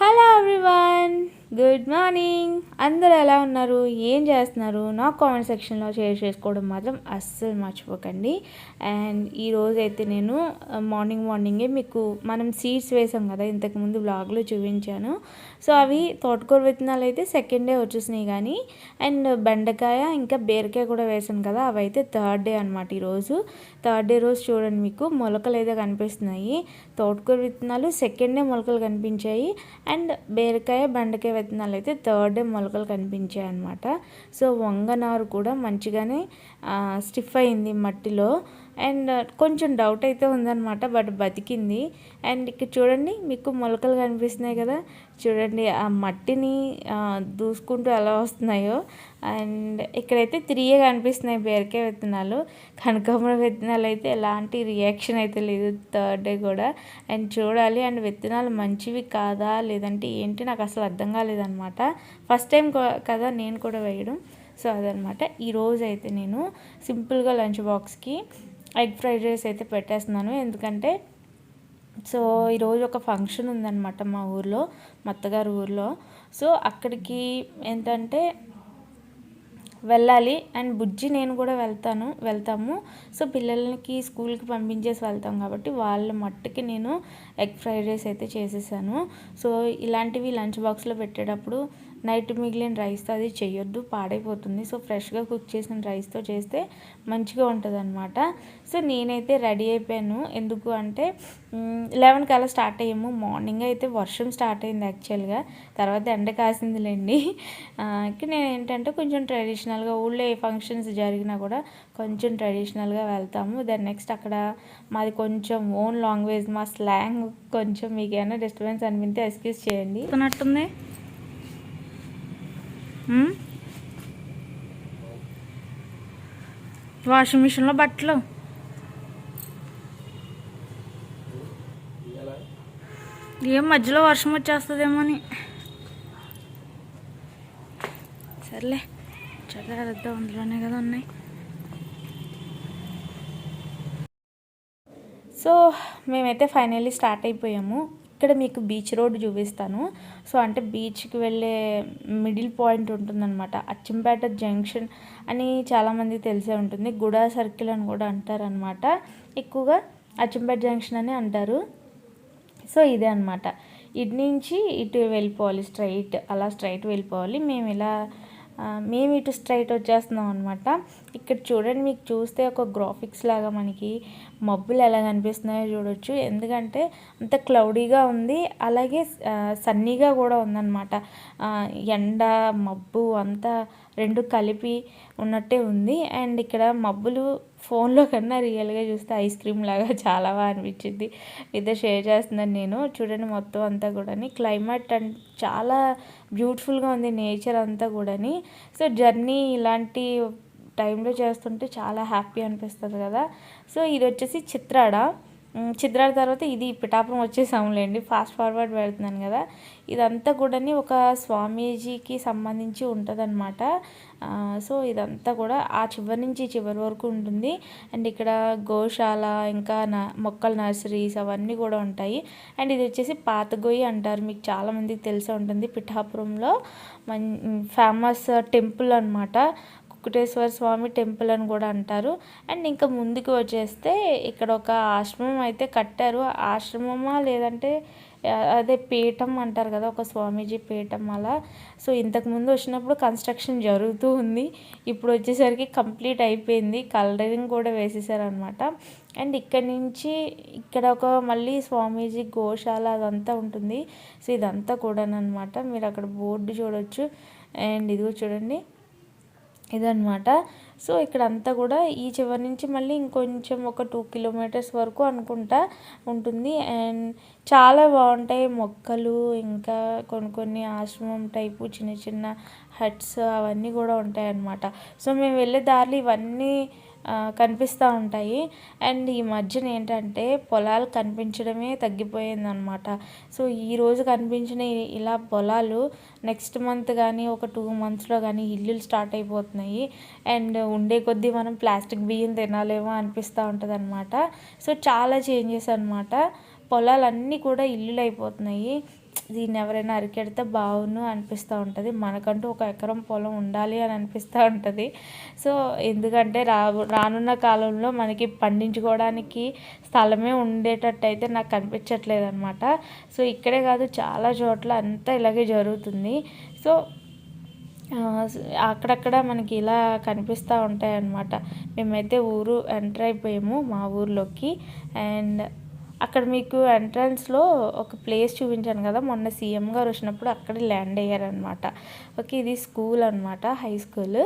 Hello everyone good morning అందరూ ఎలా ఉన్నారు? ఏం చేస్తున్నారు? నా కామెంట్ సెక్షన్లో షేర్ చేసుకోవడం మాత్రం అస్సలు మర్చిపోకండి. అండ్ ఈరోజు అయితే నేను uh, మార్నింగ్ మార్నింగే మీకు మనం సీడ్స్ వేసాం కదా ఇంతకుముందు బ్లాగ్లో చూపించాను. సో అవి తోటకూర విత్తనాలు అయితే సెకండ్ డే వచ్చేసినాయి కానీ అండ్ బెండకాయ ఇంకా బీరకాయ కూడా వేసాను కదా అవి అయితే థర్డ్ డే అనమాట ఈరోజు థర్డ్ డే రోజు చూడండి మీకు మొలకలు అయితే కనిపిస్తున్నాయి. తోటకూర విత్తనాలు సెకండ్ డే మొలకలు కనిపించాయి అండ్ బీరకాయ బెండకాయ విత్తనాలు అయితే థర్డ్ డే మొలకలు కనిపించాయి అనమాట సో వంగనారు కూడా మంచిగానే స్టిఫ్ అయింది మట్టిలో. అండ్ uh, కొంచెం డౌట్ అయితే ఉందన్నమాట బట్ బతికింది. అండ్ ఇక్కడ చూడండి మీకు మొలకలు కనిపిస్తున్నాయి కదా. చూడండి ఆ మట్టిని దూసుకుంటూ ఎలా వస్తున్నాయో. అండ్ ఇక్కడైతే త్రీయే కనిపిస్తున్నాయి బీరకాయ విత్తనాలు. కనకాంబర విత్తనాలు అయితే ఎలాంటి రియాక్షన్ అయితే లేదు థర్డ్ డే కూడా. అండ్ చూడాలి అండ్ విత్తనాలు మంచివి కాదా లేదంటే ఏంటి నాకు అసలు అర్థం కాలేదన్నమాట. ఫస్ట్ టైం కదా నేను కూడా వేయడం. సో అదనమాట ఈరోజు అయితే నేను సింపుల్గా లంచ్ బాక్స్కి ఎగ్ ఫ్రైడ్ రైస్ అయితే పెట్టేస్తున్నాను. ఎందుకంటే సో ఈరోజు ఒక ఫంక్షన్ ఉందన్నమాట మా ఊర్లో మా అత్తగారి ఊర్లో. సో అక్కడికి ఏంటంటే వెళ్ళాలి. అండ్ బుజ్జి నేను కూడా వెళ్తాను వెళ్తాము. సో పిల్లలకి స్కూల్కి పంపించేసి వెళ్తాం కాబట్టి వాళ్ళ మట్టుకి నేను ఎగ్ ఫ్రైడ్ రైస్ అయితే చేసేసాను. సో ఇలాంటివి లంచ్ బాక్స్లో పెట్టేటప్పుడు నైట్ మిగిలిన రైస్తో అది చేయొద్దు పాడైపోతుంది. సో ఫ్రెష్గా కుక్ చేసిన రైస్తో చేస్తే మంచిగా ఉంటుంది అనమాట సో నేనైతే రెడీ అయిపోయాను. ఎందుకు అంటే లెవెన్కి అలా స్టార్ట్ అయ్యాము. మార్నింగ్ అయితే వర్షం స్టార్ట్ అయింది యాక్చువల్గా. తర్వాత ఎండ కాసిందిలేండి. నేను ఏంటంటే కొంచెం ట్రెడిషనల్గా ఊళ్ళో ఏ ఫంక్షన్స్ జరిగినా కూడా కొంచెం ట్రెడిషనల్గా వెళ్తాము. దెన్ నెక్స్ట్ అక్కడ మాది కొంచెం ఓన్ లాంగ్వేజ్ మా స్లాంగ్ కొంచెం మీకు ఏమైనా డిస్టర్బెన్స్ అనిపిస్తే ఎక్స్క్యూజ్ చేయండి. ఉన్నట్టుంది వాషింగ్ మిషన్లో బట్టలు. ఏం మధ్యలో వర్షం వచ్చేస్తుందేమో అని. సర్లే చదివేద్దాం అందులోనే కదా ఉన్నాయి. సో మేమైతే ఫైనల్లీ స్టార్ట్ అయిపోయాము. ఇక్కడ మీకు బీచ్ రోడ్ చూపిస్తాను. సో అంటే బీచ్కి వెళ్ళే మిడిల్ పాయింట్ ఉంటుందన్నమాట. అచ్చంపేట జంక్షన్ అని చాలామంది తెలిసే ఉంటుంది. గుడా సర్కిల్ అని కూడా అంటారనమాట ఎక్కువగా అచ్చంపేట జంక్షన్ అని అంటారు. సో ఇదే అనమాట ఇటు నుంచి ఇటు వెళ్ళిపోవాలి స్ట్రైట్ అలా స్ట్రైట్ వెళ్ళిపోవాలి. మేము ఇలా మేము ఇటు స్ట్రైట్ వచ్చేస్తున్నాం అనమాట ఇక్కడ చూడండి మీకు చూస్తే ఒక గ్రాఫిక్స్ లాగా మనకి మబ్బులు ఎలా కనిపిస్తున్నాయో చూడొచ్చు. ఎందుకంటే అంత క్లౌడీగా ఉంది అలాగే సన్నీగా కూడా ఉందన్నమాట. ఎండ మబ్బు అంతా రెండు కలిపి ఉన్నట్టే ఉంది. అండ్ ఇక్కడ మబ్బులు ఫోన్లో కన్నా రియల్గా చూస్తే ఐస్ క్రీమ్ లాగా చాలా బాగా అనిపించింది. ఇదే షేర్ చేస్తున్నాను నేను. చూడండి మొత్తం అంతా కూడాని. క్లైమేట్ అండ్ చాలా బ్యూటిఫుల్గా ఉంది నేచర్ అంతా కూడాని. సో జర్నీ ఇలాంటి టైంలో చేస్తుంటే చాలా హ్యాపీ అనిపిస్తుంది కదా. సో ఇది వచ్చేసి చిత్రాడ. చిత్రాల తర్వాత ఇది పిఠాపురం వచ్చేసాములేండి ఫాస్ట్ ఫార్వర్డ్ పెడుతున్నాను కదా. ఇదంతా కూడాని ఒక స్వామీజీకి సంబంధించి ఉంటుందన్నమాట. సో ఇదంతా కూడా ఆ చివరి నుంచి చివరి వరకు ఉంటుంది. అండ్ ఇక్కడ గోశాల ఇంకా మొక్కల నర్సరీస్ అవన్నీ కూడా ఉంటాయి. అండ్ ఇది వచ్చేసి పాతగొయ్యి అంటారు. మీకు చాలామందికి తెలిసే ఉంటుంది. పిఠాపురంలో మన్ ఫేమస్ టెంపుల్ అనమాట వెంకటేశ్వర స్వామి టెంపుల్ అని కూడా అంటారు. అండ్ ఇంకా ముందుకు వచ్చేస్తే ఇక్కడ ఒక ఆశ్రమం అయితే కట్టారు. ఆశ్రమమా లేదంటే అదే పీఠం అంటారు కదా ఒక స్వామీజీ పీఠం అలా. సో ఇంతకుముందు వచ్చినప్పుడు కన్స్ట్రక్షన్ జరుగుతూ ఉంది. ఇప్పుడు వచ్చేసరికి కంప్లీట్ అయిపోయింది. కలరింగ్ కూడా వేసేసారనమాట అండ్ ఇక్కడ నుంచి ఇక్కడ ఒక మళ్ళీ స్వామీజీ గోశాల అదంతా ఉంటుంది. సో ఇదంతా కూడా అనమాట మీరు అక్కడ బోర్డు చూడొచ్చు. అండ్ ఇదిగో చూడండి. ఇదనమాట సో ఇక్కడ అంతా కూడా ఈ చివరి నుంచి మళ్ళీ ఇంకొంచెం ఒక టూ కిలోమీటర్స్ వరకు అనుకుంటా ఉంటుంది. అండ్ చాలా బాగుంటాయి మొక్కలు ఇంకా కొన్ని కొన్ని ఆశ్రమం టైపు చిన్న చిన్న హట్స్ అవన్నీ కూడా ఉంటాయి అన్నమాట సో మేము వెళ్ళే దారిలో ఇవన్నీ కనిపిస్తూ ఉంటాయి. అండ్ ఈ మధ్యన ఏంటంటే పొలాలు కనిపించడమే తగ్గిపోయిందనమాట. సో ఈరోజు కనిపించిన ఇలా పొలాలు నెక్స్ట్ మంత్ కానీ ఒక టూ మంత్స్లో కానీ ఇల్లులు స్టార్ట్ అయిపోతున్నాయి. అండ్ ఉండే కొద్దీ మనం ప్లాస్టిక్ బియ్యం తినాలేమో అనిపిస్తూ ఉంటుంది అనమాట సో చాలా చేంజెస్ అనమాట. పొలాలన్నీ కూడా ఇల్లులు అయిపోతున్నాయి. దీన్ని ఎవరైనా అరికెడితే బాగును అనిపిస్తూ ఉంటుంది. మనకంటూ ఒక ఎకరం పొలం ఉండాలి అని అనిపిస్తూ ఉంటుంది. సో ఎందుకంటే రా రానున్న కాలంలో మనకి పండించుకోవడానికి స్థలమే ఉండేటట్టు అయితే నాకు కనిపించట్లేదు అనమాట సో ఇక్కడే కాదు చాలా చోట్ల అంతా ఇలాగే జరుగుతుంది. సో అక్కడక్కడ మనకి ఇలా కనిపిస్తూ ఉంటాయి అన్నమాట మేమైతే ఊరు ఎంటర్ అయిపోయాము మా ఊర్లోకి. అండ్ అక్కడ మీకు ఎంట్రన్స్లో ఒక ప్లేస్ చూపించాను కదా మొన్న సీఎం గారు వచ్చినప్పుడు అక్కడ ల్యాండ్ అయ్యారనమాట ఓకే ఇది స్కూల్ అనమాట హై స్కూల్.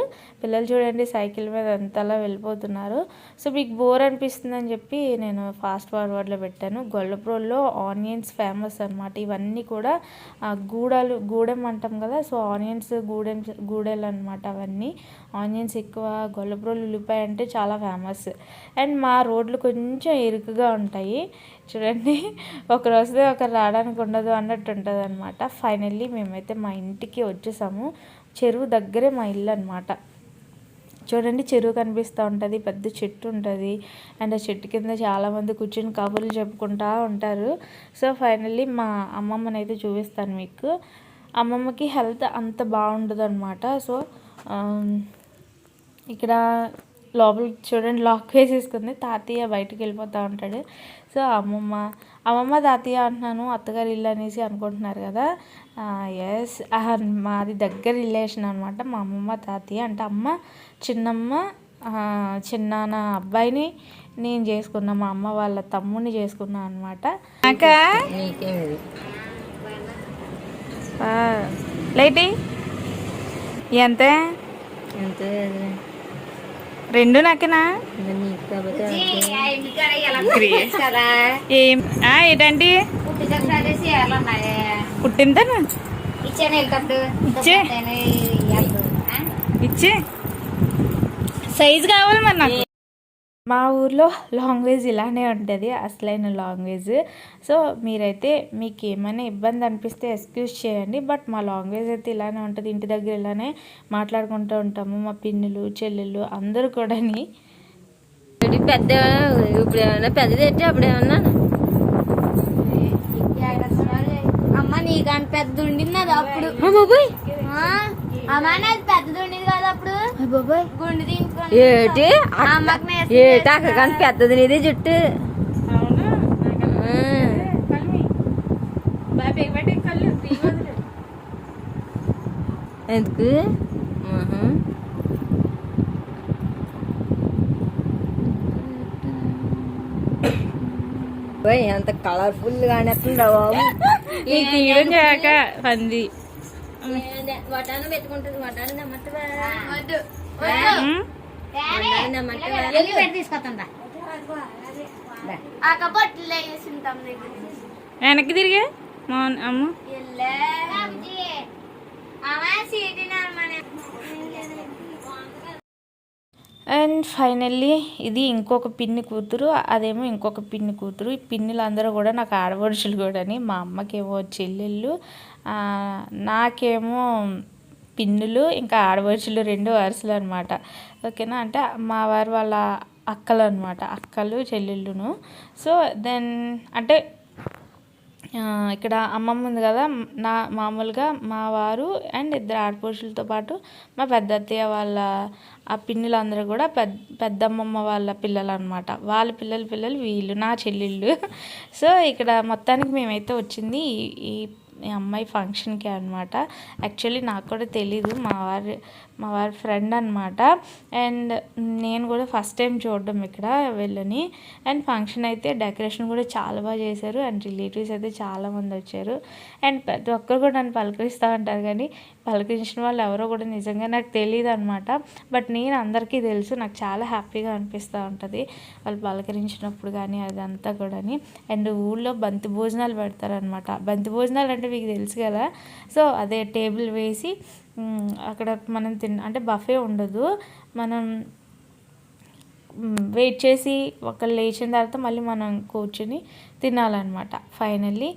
పిల్లలు చూడండి సైకిల్ మీద అంతలా వెళ్ళిపోతున్నారు. సో మీకు బోర్ అనిపిస్తుంది అని చెప్పి నేను ఫాస్ట్ ఫార్వర్డ్లో పెట్టాను. గొల్లప్రోల్లో ఆనియన్స్ ఫేమస్ అనమాట ఇవన్నీ కూడా ఆ, గూడాలు గూడెం అంటాం కదా సో ఆనియన్స్ గూడెం గూడెలు అనమాట అవన్నీ. ఆనియన్స్ ఎక్కువ గొల్లప్రోలు ఉల్లిపాయ అంటే చాలా ఫేమస్. అండ్ మా రోడ్లు కొంచెం ఇరుకుగా ఉంటాయి. చూడండి ఒకరు వస్తే ఒకరు రావడానికి ఉండదు అన్నట్టు ఉంటుంది అనమాట ఫైనల్లీ మేమైతే మా ఇంటికి వచ్చేసాము. చెరువు దగ్గరే మా ఇల్లు అనమాట చూడండి చెరువు కనిపిస్తూ ఉంటుంది పెద్ద చెట్టు ఉంటుంది. అండ్ ఆ చెట్టు కింద చాలామంది కూర్చొని కబుర్లు చెప్పుకుంటూ ఉంటారు. సో ఫైనల్లీ మా అమ్మమ్మని అయితే చూపిస్తాను మీకు. అమ్మమ్మకి హెల్త్ అంత బాగుండదు అనమాట సో ఇక్కడ లోపల చూడండి లాక్ వేసేసుకుంది. తాతయ్య బయటకు వెళ్ళిపోతూ ఉంటాడు. సో అమ్మమ్మ అమ్మమ్మ తాతయ్య అంటున్నాను అత్తగారి ఇల్లు అనేసి అనుకుంటున్నారు కదా. ఎస్ మాది దగ్గర రిలేషన్ అనమాట మా అమ్మమ్మ తాతయ్య అంటే అమ్మ చిన్నమ్మ ఆ, చిన్నాన్న అబ్బాయిని నేను చేసుకున్నా మా అమ్మ వాళ్ళ తమ్ముడిని చేసుకున్నా అనమాట లైట్? ఎంత? అంతే రెండు నాకేనా? ఏం? ఏంటండి? పుట్టిందా ఇచ్చే. ఇచ్చే? సైజు కావాలి మరి నాకు. మా ఊర్లో లాంగ్వేజ్ ఇలానే ఉంటుంది అసలైన లాంగ్వేజ్. సో మీరైతే మీకు ఏమైనా ఇబ్బంది అనిపిస్తే ఎక్స్క్యూజ్ చేయండి బట్ మా లాంగ్వేజ్ అయితే ఇలానే ఉంటుంది. ఇంటి దగ్గర ఇలానే మాట్లాడుకుంటూ ఉంటాము మా పిన్నులు చెల్లెళ్ళు అందరూ కూడాని. పెద్ద ఇప్పుడు ఏమన్నా పెద్దది ఏంటి అప్పుడు ఏమన్నా అమ్మ నీకంటే పెద్ద ఉండింది అది అప్పుడు. బాబాయ్ ఆ, అమ్మ నాది పెద్దది ఉండేది ఏటి? ఏటి అక్క కానీ పెద్దది నీది జుట్టు. ఎందుకు? ఎంత కలర్ఫుల్ గానే వస్తుందా బాబు. నీకు తీయడం చేయక పంది. పెట్టుకుంటుంది. తీసుకొస్తుందా? వెనక్కి తిరిగే? మా అమ్మ. అండ్ ఫైనల్లీ ఇది ఇంకొక పిన్ని కూతురు అదేమో ఇంకొక పిన్ని కూతురు. ఈ పిన్నులు అందరూ కూడా నాకు ఆడపడుచులు కూడాని మా అమ్మకేమో చెల్లెళ్ళు నాకేమో పిన్నులు ఇంకా ఆడపడుచులు రెండు వరుసలు అనమాట ఓకేనా? అంటే మా వారు వాళ్ళ అక్కలు అనమాట అక్కలు చెల్లెళ్ళును. సో దెన్ అంటే ఇక్కడ అమ్మమ్మ ఉంది కదా నా మామూలుగా మా వారు అండ్ ఇద్దరు ఆడపడుషులతో పాటు మా పెద్ద అత్తయ్య వాళ్ళ ఆ పిన్నులందరూ కూడా పెద్ద పెద్దమ్మమ్మ వాళ్ళ పిల్లలు అనమాట వాళ్ళ పిల్లల పిల్లలు వీళ్ళు నా చెల్లెళ్ళు. సో ఇక్కడ మొత్తానికి మేమైతే వచ్చింది ఈ- మీ అమ్మాయి ఫంక్షన్కి అనమాట యాక్చువల్లీ నాకు కూడా తెలీదు. మా వారి మా వారి ఫ్రెండ్ అనమాట అండ్ నేను కూడా ఫస్ట్ టైం చూడడం ఇక్కడ వెళ్ళని. అండ్ ఫంక్షన్ అయితే డెకరేషన్ కూడా చాలా బాగా చేశారు. అండ్ రిలేటివ్స్ అయితే చాలామంది వచ్చారు. అండ్ ప్రతి ఒక్కరు కూడా నన్ను పలకరిస్తూ ఉంటారు కానీ పలకరించిన వాళ్ళు ఎవరో కూడా నిజంగా నాకు తెలియదు అనమాట బట్ నేను అందరికీ తెలుసు నాకు చాలా హ్యాపీగా అనిపిస్తూ ఉంటుంది వాళ్ళు పలకరించినప్పుడు కానీ అదంతా కూడాని. అండ్ ఊళ్ళో బంతి భోజనాలు పెడతారనమాట బంతి భోజనాలు అంటే మీకు తెలుసు కదా? సో అదే టేబుల్ వేసి అక్కడ మనం తిన్ అంటే బఫే ఉండదు. మనం వెయిట్ చేసి ఒకళ్ళు లేచిన తర్వాత మళ్ళీ మనం కూర్చొని తినాలన్నమాట. ఫైనల్లీ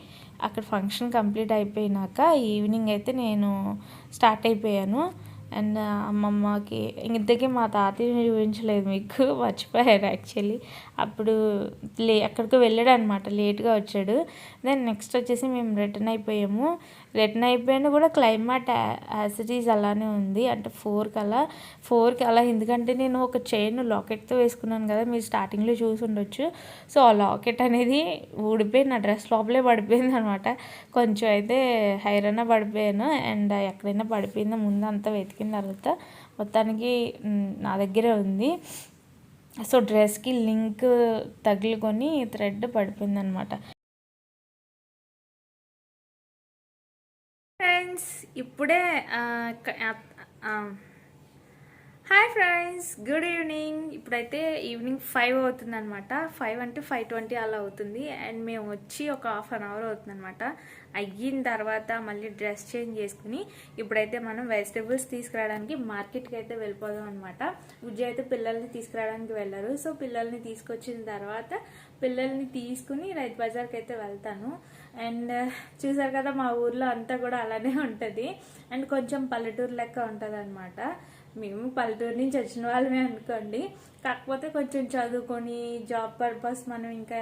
అక్కడ ఫంక్షన్ కంప్లీట్ అయిపోయినాక ఈవినింగ్ అయితే నేను స్టార్ట్ అయిపోయాను. అండ్ అమ్మమ్మకి ఇంతకీ మా తాతయ్యని చూపించలేదు మీకు మర్చిపోయారు యాక్చువల్లీ అప్పుడు లే అక్కడికి వెళ్ళాడు అనమాట లేట్గా వచ్చాడు. దెన్ నెక్స్ట్ వచ్చేసి మేము రిటర్న్ అయిపోయాము. రిటర్న్ అయిపోయాను కూడా క్లైమాట్ యాసిటీస్ అలానే ఉంది. అంటే ఫోర్కి అలా ఫోర్కి అలా. ఎందుకంటే నేను ఒక చైన్ లాకెట్తో వేసుకున్నాను కదా మీరు స్టార్టింగ్లో చూసి ఉండొచ్చు. సో ఆ లాకెట్ అనేది ఊడిపోయి నా డ్రెస్ లోపలే పడిపోయింది అనమాట. కొంచెం అయితే హైరాణ పడిపోయాను. అండ్ ఎక్కడైనా పడిపోయిందో ముందు అంతా వెతికిన తర్వాత మొత్తానికి నా దగ్గరే ఉంది. సో డ్రెస్కి లింక్ తగులుకొని థ్రెడ్ పడిపోయింది ఇప్పుడే హాయ్ ఫ్రెండ్స్ గుడ్ ఈవినింగ్. ఇప్పుడైతే ఈవినింగ్ ఫైవ్ అవుతుంది అనమాట ఫైవ్ అంటే ఫైవ్ ట్వంటీ అలా అవుతుంది. అండ్ మేము వచ్చి ఒక హాఫ్ అన్ అవర్ అవుతుంది అనమాట అయిన తర్వాత మళ్ళీ డ్రెస్ చేంజ్ చేసుకుని ఇప్పుడైతే మనం వెజిటేబుల్స్ తీసుకురావడానికి మార్కెట్కి అయితే వెళ్ళిపోదాం అనమాట ఉజ్జి అయితే పిల్లల్ని తీసుకురావడానికి వెళ్ళరు. సో పిల్లల్ని తీసుకొచ్చిన తర్వాత పిల్లల్ని తీసుకుని రైతు బజార్కి అయితే వెళ్తాను. అండ్ చూసారు కదా మా ఊర్లో అంతా కూడా అలానే ఉంటుంది. అండ్ కొంచెం పల్లెటూరు లెక్క ఉంటుంది అనమాట మేము పల్లెటూరు నుంచి వచ్చిన వాళ్ళమే అనుకోండి. కాకపోతే కొంచెం చదువుకొని జాబ్ పర్పస్ మనం ఇంకా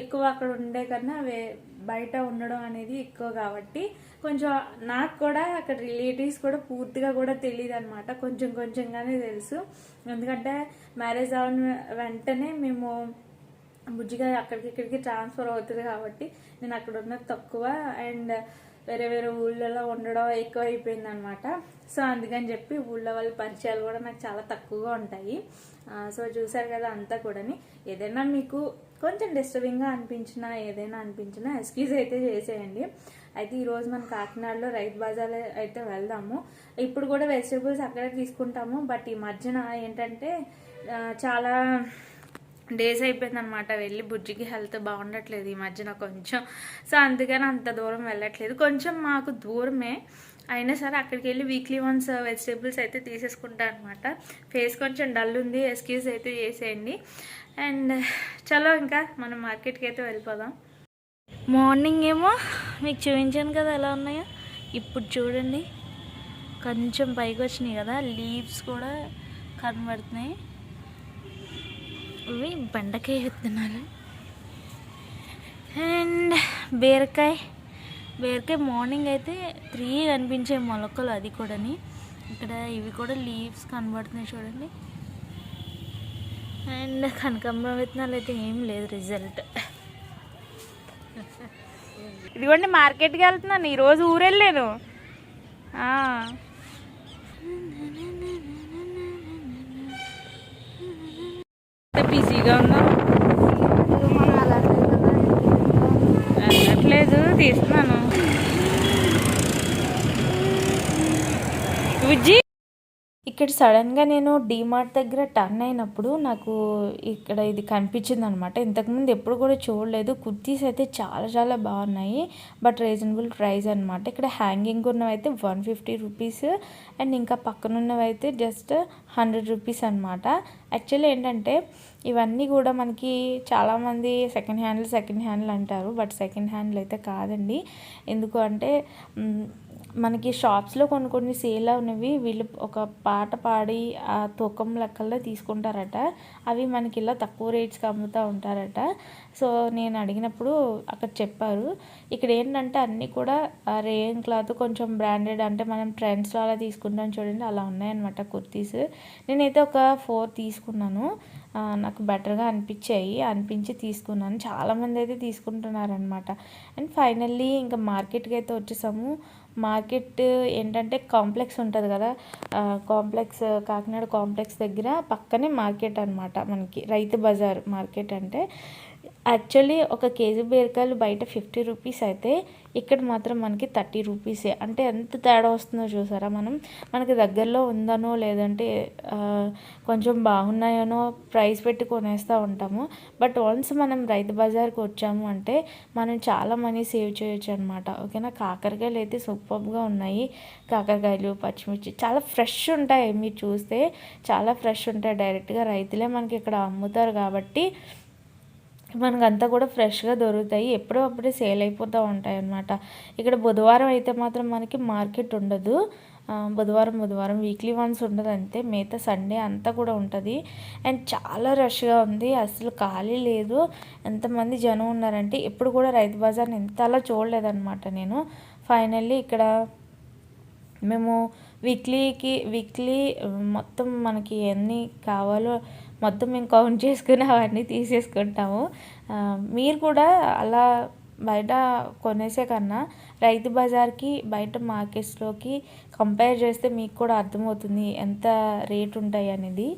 ఎక్కువ అక్కడ ఉండే కన్నా వే బయట ఉండడం అనేది ఎక్కువ కాబట్టి కొంచెం నాకు కూడా అక్కడ రిలేటివ్స్ కూడా పూర్తిగా కూడా తెలియదు అనమాట కొంచెం కొంచెంగానే తెలుసు. ఎందుకంటే మ్యారేజ్ అవని వెంటనే మేము బుజ్జిగా అక్కడికి ఇక్కడికి ట్రాన్స్ఫర్ అవుతుంది కాబట్టి నేను అక్కడ ఉన్నది తక్కువ అండ్ వేరే వేరే ఊళ్ళలో ఉండడం ఎక్కువ అయిపోయింది అనమాట సో అందుకని చెప్పి ఊళ్ళో వాళ్ళ పరిచయాలు కూడా నాకు చాలా తక్కువగా ఉంటాయి. సో చూసారు కదా అంతా కూడాని. ఏదైనా మీకు కొంచెం డిస్టర్బింగ్గా అనిపించినా ఏదైనా అనిపించినా ఎక్స్క్యూజ్ అయితే చేసేయండి. అయితే ఈరోజు మన కాకినాడలో రైతు బజార్ అయితే వెళ్దాము. ఇప్పుడు కూడా వెజిటేబుల్స్ అక్కడే తీసుకుంటాము. బట్ ఈ మధ్యన ఏంటంటే చాలా డేస్ అయిపోయింది అనమాట వెళ్ళి బుజ్జికి హెల్త్ బాగుండట్లేదు ఈ మధ్యన కొంచెం. సో అందుకని అంత దూరం వెళ్ళట్లేదు. కొంచెం మాకు దూరమే. అయినా సరే అక్కడికి వెళ్ళి వీక్లీ వన్స్ వెజిటేబుల్స్ అయితే తీసేసుకుంటా అనమాట ఫేస్ కొంచెం డల్ ఉంది. ఎస్క్యూజ్ అయితే చేసేయండి. అండ్ uh, చలో ఇంకా మనం మార్కెట్కి అయితే వెళ్ళిపోదాం. మార్నింగ్ ఏమో మీకు చూపించాను కదా ఎలా ఉన్నాయో. ఇప్పుడు చూడండి. కొంచెం పైకి వచ్చినాయి కదా. లీవ్స్ కూడా కనబడుతున్నాయి. ఇవి బెండకాయ విత్తనాలు. అండ్ బీరకాయ. బీరకాయ మార్నింగ్ అయితే త్రీ కనిపించే మొలకలు అది కూడాని. ఇక్కడ ఇవి కూడా లీవ్స్ కనబడుతున్నాయి చూడండి. అండ్ కనకాంబరం విత్తనాలు అయితే ఏం లేదు రిజల్ట్. ఇదిగోండి మార్కెట్కి వెళ్తున్నాను. ఈరోజు ఊరెళ్ళాను ఆ. ఎంత బిజీగా ఉందా వెళ్ళట్లేదు తీస్తున్నాను. విజ్జి ఇక్కడ సడన్గా నేను డీమార్ట్ దగ్గర టర్న్ అయినప్పుడు నాకు ఇక్కడ ఇది కనిపించింది అనమాట ఇంతకుముందు ఎప్పుడు కూడా చూడలేదు. కుర్తీస్ అయితే చాలా చాలా బాగున్నాయి. బట్ రీజనబుల్ ప్రైస్ అనమాట ఇక్కడ హ్యాంగింగ్ ఉన్నవి అయితే వన్ ఫిఫ్టీ రూపీస్. అండ్ ఇంకా పక్కన అయితే జస్ట్ హండ్రెడ్ రూపీస్ అనమాట యాక్చువల్లీ ఏంటంటే ఇవన్నీ కూడా మనకి చాలామంది సెకండ్ హ్యాండ్లు సెకండ్ హ్యాండ్లు అంటారు. బట్ సెకండ్ హ్యాండ్లు అయితే కాదండి. ఎందుకు అంటే మనకి షాప్స్లో కొన్ని కొన్ని సేల్ ఉన్నవి వీళ్ళు ఒక పాట పాడి ఆ తూకం లెక్కల్లో తీసుకుంటారట. అవి మనకి ఇలా తక్కువ రేట్స్కి అమ్ముతూ ఉంటారట. సో నేను అడిగినప్పుడు అక్కడ చెప్పారు. ఇక్కడ ఏంటంటే అన్నీ కూడా రేయన్ క్లాత్ కొంచెం బ్రాండెడ్ అంటే మనం ట్రెండ్స్లో అలా తీసుకుంటాం చూడండి అలా ఉన్నాయన్నమాట కుర్తీస్. నేనైతే ఒక ఫోర్ తీసుకున్నాను. నాకు బెటర్గా అనిపించాయి. అనిపించి తీసుకున్నాను. చాలామంది అయితే తీసుకుంటున్నారనమాట అండ్ ఫైనల్లీ ఇంకా మార్కెట్కి అయితే వచ్చేసాము. మార్కెట్ ఏంటంటే కాంప్లెక్స్ ఉంటుంది కదా. కాంప్లెక్స్ కాకినాడ కాంప్లెక్స్ దగ్గర పక్కనే మార్కెట్ అనమాట మనకి. రైతు బజార్ మార్కెట్ అంటే. యాక్చువల్లీ ఒక కేజీ బీరకాయలు బయట ఫిఫ్టీ రూపీస్ అయితే ఇక్కడ మాత్రం మనకి థర్టీ రూపీసే. అంటే ఎంత తేడా వస్తుందో చూసారా మనం? మనకి దగ్గరలో ఉందనో లేదంటే కొంచెం బాగున్నాయనో ప్రైస్ పెట్టి కొనేస్తూ ఉంటాము. బట్ వన్స్ మనం రైతు బజార్కి వచ్చాము అంటే మనం చాలా మనీ సేవ్ చేయొచ్చు అనమాట ఓకేనా? కాకరకాయలు అయితే సూపర్గా ఉన్నాయి. కాకరకాయలు పచ్చిమిర్చి చాలా ఫ్రెష్ ఉంటాయి. మీరు చూస్తే చాలా ఫ్రెష్ ఉంటాయి. డైరెక్ట్గా రైతులే మనకి ఇక్కడ అమ్ముతారు కాబట్టి మనకంతా కూడా ఫ్రెష్గా దొరుకుతాయి. ఎప్పుడో అప్పుడే సేల్ అయిపోతూ ఉంటాయి అన్నమాట ఇక్కడ బుధవారం అయితే మాత్రం మనకి మార్కెట్ ఉండదు. బుధవారం బుధవారం వీక్లీ వన్స్ ఉండదు అంతే మిగతా సండే అంతా కూడా ఉంటుంది. అండ్ చాలా రష్గా ఉంది. అసలు ఖాళీ లేదు. ఎంతమంది జనం ఉన్నారంటే ఎప్పుడు కూడా రైతు బజార్ని ఇంతలా చూడలేదన్నమాట నేను. ఫైనల్లీ ఇక్కడ మేము వీక్లీకి వీక్లీ మొత్తం మనకి ఎన్ని కావాలో మొత్తం మేము కౌంట్ చేసుకుని అవన్నీ తీసేసుకుంటాము. మీరు కూడా అలా బయట కొనేసే కన్నా రైతు బజార్కి బయట మార్కెట్స్లోకి కంపేర్ చేస్తే మీకు కూడా అర్థమవుతుంది ఎంత రేట్ ఉంటాయి అనేది.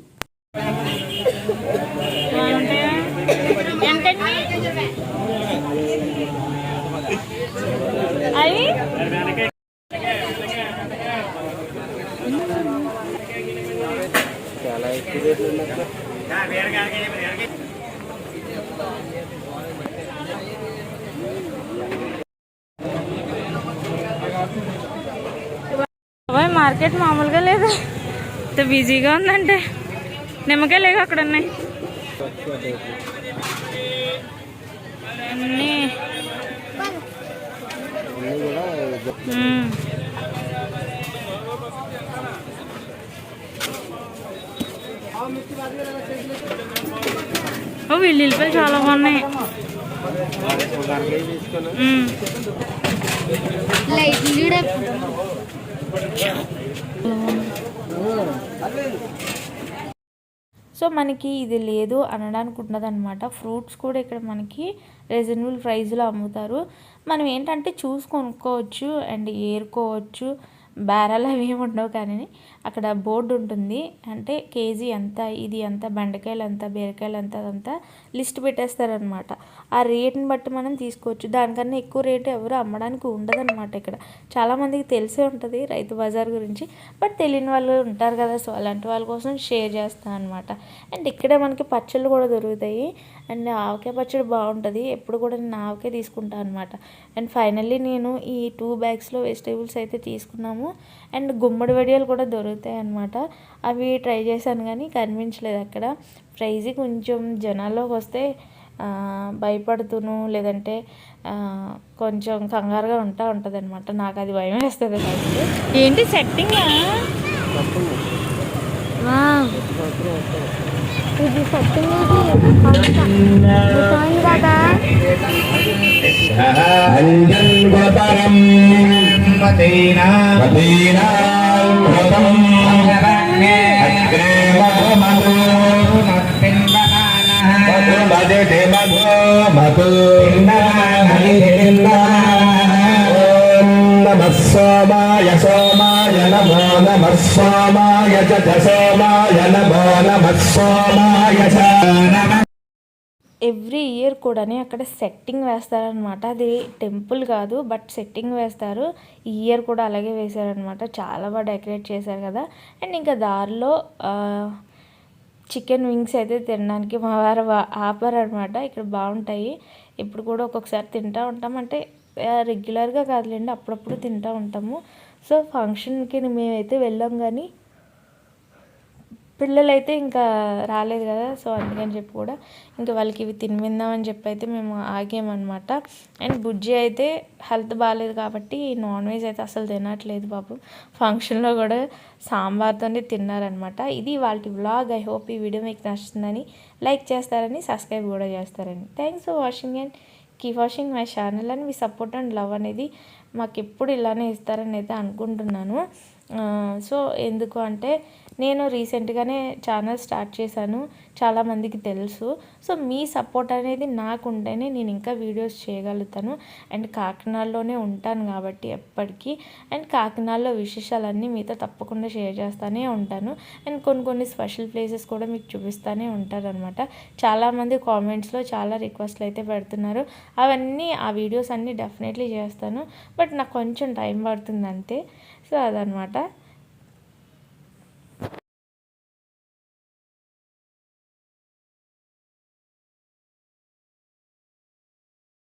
బాబాయ్ మార్కెట్ మామూలుగా లేదు ఇంత బిజీగా ఉందంటే నిమ్మకాయ లేవు అక్కడ ఉన్నాయి అన్నీ అవి నిలిపలు చాలా బాగున్నాయి. సో మనకి ఇది లేదు అనడానికి ఉండదు అనమాట ఫ్రూట్స్ కూడా ఇక్కడ మనకి రీజనబుల్ ప్రైస్లో అమ్ముతారు. మనం ఏంటంటే చూసి కొనుక్కోవచ్చు అండ్ ఏరుకోవచ్చు. బేరాలు అవి ఏమి ఉండవు కానీ అక్కడ బోర్డు ఉంటుంది. అంటే కేజీ ఎంత ఇది ఎంత బెండకాయలు ఎంత బీరకాయలు ఎంత అదంతా లిస్ట్ పెట్టేస్తారనమాట ఆ రేట్ని బట్టి మనం తీసుకోవచ్చు. దానికన్నా ఎక్కువ రేటు ఎవరు అమ్మడానికి ఉండదన్నమాట ఇక్కడ. చాలామందికి తెలిసే ఉంటుంది రైతు బజార్ గురించి. బట్ తెలియని వాళ్ళు ఉంటారు కదా సో అలాంటి వాళ్ళ కోసం షేర్ చేస్తాను అనమాట అండ్ ఇక్కడే మనకి పచ్చళ్ళు కూడా దొరుకుతాయి. అండ్ ఆవకాయ పచ్చడి బాగుంటుంది. ఎప్పుడు కూడా నేను ఆవకాయ తీసుకుంటాను అనమాట అండ్ ఫైనల్లీ నేను ఈ టూ బ్యాగ్స్లో వెజిటేబుల్స్ అయితే తీసుకున్నాము. అండ్ గుమ్మడి వడియాలు కూడా దొరుకుతాయి అనమాట అవి ట్రై చేశాను కానీ కనిపించలేదు అక్కడ. ప్రైజ్ కొంచెం జనాల్లోకి వస్తే ఆ, భయపడుతూను లేదంటే ఆ, కొంచెం కంగారుగా ఉంటా ఉంటుంది అనమాట నాకు అది భయం వేస్తుంది ఫస్ట్. ఏంటి సెట్టింగ్? ఇది సత్తుమీది కదా. హరిజన్వతరం సోమాయ సోమాయ నమో నమ సోమాయ చ సోమాయ నమ. ఎవ్రీ ఇయర్ కూడా అక్కడ సెట్టింగ్ వేస్తారనమాట అది టెంపుల్ కాదు బట్ సెట్టింగ్ వేస్తారు. ఈ ఇయర్ కూడా అలాగే వేశారనమాట చాలా బాగా డెకరేట్ చేశారు కదా. అండ్ ఇంకా దారిలో చికెన్ వింగ్స్ అయితే తినడానికి మా వారు వా- ఆపారనమాట ఇక్కడ బాగుంటాయి. ఇప్పుడు కూడా ఒక్కొక్కసారి తింటూ ఉంటాం. అంటే రెగ్యులర్గా కాదులేండి అప్పుడప్పుడు తింటూ ఉంటాము. సో ఫంక్షన్కి మేమైతే వెళ్ళాం కానీ పిల్లలైతే ఇంకా రాలేదు కదా సో అందుకని చెప్పి కూడా ఇంకా వాళ్ళకి ఇవి తినివిందామని చెప్పి అయితే మేము ఆగామన్నమాట అండ్ బుజ్జి అయితే హెల్త్ బాగాలేదు కాబట్టి నాన్ వెజ్ అయితే అసలు తినట్లేదు పాపం ఫంక్షన్లో కూడా సాంబార్తోనే తిన్నారనమాట ఇది వాళ్ళ వ్లాగ్. ఐ హోప్ ఈ వీడియో మీకు నచ్చుతుందని లైక్ చేస్తారని సబ్స్క్రైబ్ కూడా చేస్తారని. Thanks for watching and keep watching my channel అని మీ సపోర్ట్ అండ్ లవ్ అనేది మాకు ఎప్పుడు ఇలానే ఇస్తారని అయితే అనుకుంటున్నాను. సో ఎందుకు అంటే నేను రీసెంట్గానే ఛానల్ స్టార్ట్ చేశాను చాలామందికి తెలుసు. సో మీ సపోర్ట్ అనేది నాకు ఉంటేనే నేను ఇంకా వీడియోస్ చేయగలుగుతాను. అండ్ కాకినాడలోనే ఉంటాను కాబట్టి ఎప్పటికీ. అండ్ కాకినాడలో విశేషాలన్నీ మీతో తప్పకుండా షేర్ చేస్తూనే ఉంటాను. అండ్ కొన్ని కొన్ని స్పెషల్ ప్లేసెస్ కూడా మీకు చూపిస్తూనే ఉంటారనమాట. చాలామంది కామెంట్స్లో చాలా రిక్వెస్ట్లు అయితే పెడుతున్నారు. అవన్నీ ఆ వీడియోస్ అన్నీ డెఫినెట్లీ చేస్తాను. బట్ నాకు కొంచెం టైం పడుతుంది అంతే సో అదనమాట.